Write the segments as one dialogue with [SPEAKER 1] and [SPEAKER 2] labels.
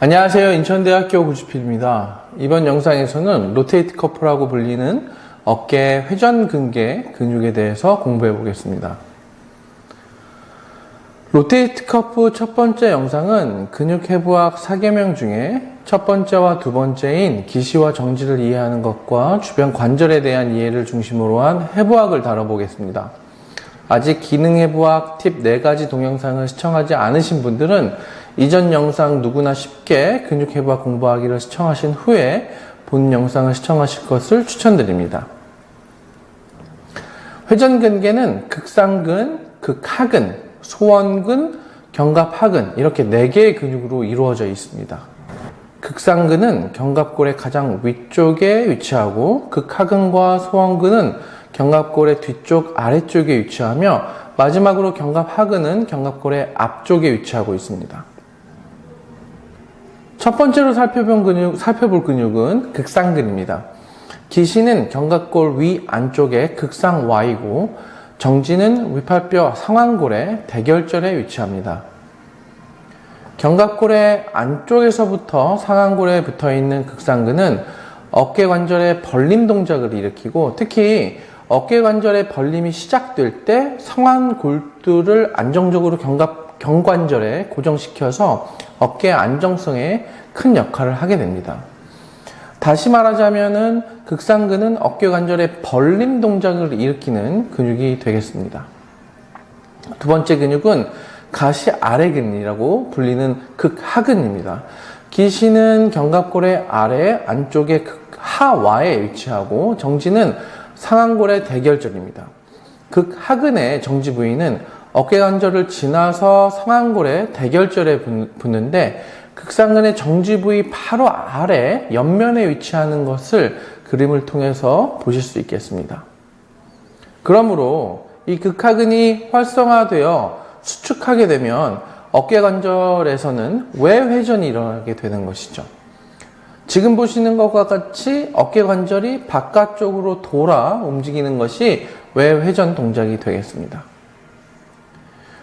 [SPEAKER 1] 안녕하세요. 인천대학교 구지필입니다. 이번 영상에서는 로테이트 커프라고 불리는 어깨 회전근개 근육에 대해서 공부해 보겠습니다. 로테이트 커프 첫 번째 영상은 근육 해부학 4개명 중에 첫 번째와 두 번째인 기시와 정지를 이해하는 것과 주변 관절에 대한 이해를 중심으로 한 해부학을 다뤄보겠습니다. 아직 기능 해부학 팁 4가지 동영상을 시청하지 않으신 분들은 이전 영상 누구나 쉽게 근육 해부학 공부하기를 시청하신 후에 본 영상을 시청하실 것을 추천드립니다. 회전근개는 극상근, 극하근, 소원근, 견갑하근 이렇게 4개의 근육으로 이루어져 있습니다. 극상근은 견갑골의 가장 위쪽에 위치하고 극하근과 소원근은 견갑골의 뒤쪽 아래쪽에 위치하며 마지막으로 견갑하근은 견갑골의 앞쪽에 위치하고 있습니다. 첫 번째로 살펴본 근육, 살펴볼 근육은 극상근입니다. 기시는 견갑골 위 안쪽에 극상 Y고 정지는 위팔뼈 상완골의 대결절에 위치합니다. 견갑골의 안쪽에서부터 상완골에 붙어 있는 극상근은 어깨 관절의 벌림 동작을 일으키고 특히 어깨 관절의 벌림이 시작될 때 상완골두를 안정적으로 견갑, 경관절에 고정시켜서 어깨 안정성에 큰 역할을 하게 됩니다. 다시 말하자면은 극상근은 어깨 관절의 벌림 동작을 일으키는 근육이 되겠습니다. 두 번째 근육은 가시 아래근이라고 불리는 극하근입니다. 기시는 견갑골의 아래 안쪽의 극하와에 위치하고 정지는 상완골의 대결절입니다. 극하근의 정지 부위는 어깨 관절을 지나서 상완골의 대결절에 붙는데 극상근의 정지 부위 바로 아래 옆면에 위치하는 것을 그림을 통해서 보실 수 있겠습니다. 그러므로 이 극하근이 활성화되어 수축하게 되면 어깨 관절에서는 외회전이 일어나게 되는 것이죠. 지금 보시는 것과 같이 어깨 관절이 바깥쪽으로 돌아 움직이는 것이 외회전 동작이 되겠습니다.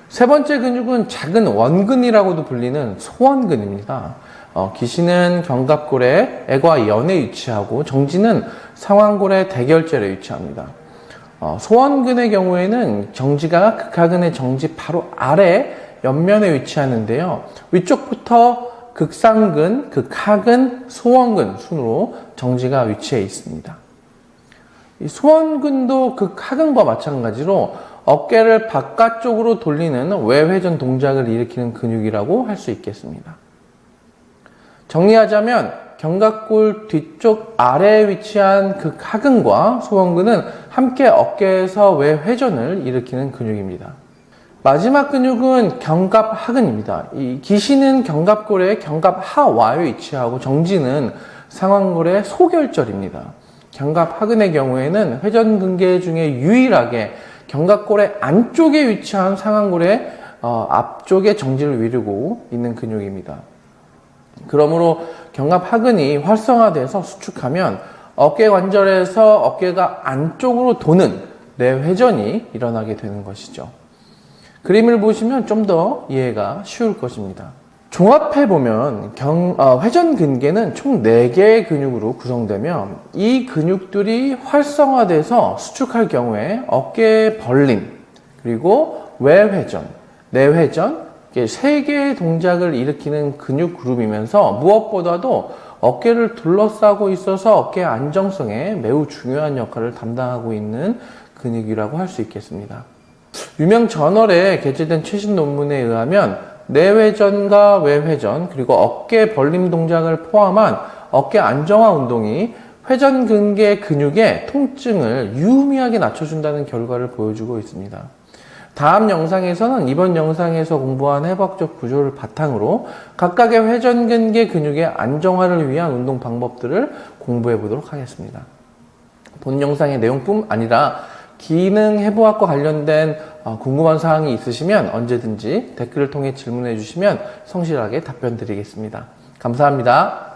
[SPEAKER 1] 세 번째 근육은 작은 원근이라고도 불리는 소원근입니다. 어, 기시는 견갑골의 애과 연에 위치하고 정지는 상완골의 대결절에 위치합니다. 어, 소원근의 경우에는 정지가 극하근의 정지 바로 아래 옆면에 위치하는데요. 위쪽부터 극상근, 극하근, 소원근 순으로 정지가 위치해 있습니다. 이 소원근도 극하근과 마찬가지로 어깨를 바깥쪽으로 돌리는 외회전 동작을 일으키는 근육이라고 할 수 있겠습니다. 정리하자면 견갑골 뒤쪽 아래에 위치한 극하근과 소원근은 함께 어깨에서 외회전을 일으키는 근육입니다. 마지막 근육은 견갑하근입니다. 이 기시는 견갑골의 견갑하와에 위치하고 정지는 상완골의 소결절입니다. 견갑하근의 경우에는 회전근개 중에 유일하게 견갑골의 안쪽에 위치한 상완골의 어, 앞쪽에 정지를 이루고 있는 근육입니다. 그러므로 견갑 하근이 활성화돼서 수축하면 어깨 관절에서 어깨가 안쪽으로 도는 내회전이 일어나게 되는 것이죠. 그림을 보시면 좀 더 이해가 쉬울 것입니다. 종합해 보면 어, 회전 근개는 총 4개의 근육으로 구성되며 이 근육들이 활성화돼서 수축할 경우에 어깨 벌림 그리고 외회전, 내회전 세 개의 동작을 일으키는 근육 그룹이면서 무엇보다도 어깨를 둘러싸고 있어서 어깨 안정성에 매우 중요한 역할을 담당하고 있는 근육이라고 할 수 있겠습니다. 유명 저널에 게재된 최신 논문에 의하면 내회전과 외회전 그리고 어깨 벌림 동작을 포함한 어깨 안정화 운동이 회전 근개 근육의 통증을 유의미하게 낮춰준다는 결과를 보여주고 있습니다. 다음 영상에서는 이번 영상에서 공부한 해박적 구조를 바탕으로 각각의 회전근개 근육의 안정화를 위한 운동 방법들을 공부해 보도록 하겠습니다. 본 영상의 내용뿐 아니라 기능 해부학과 관련된 어, 궁금한 사항이 있으시면 언제든지 댓글을 통해 질문해 주시면 성실하게 답변 드리겠습니다. 감사합니다.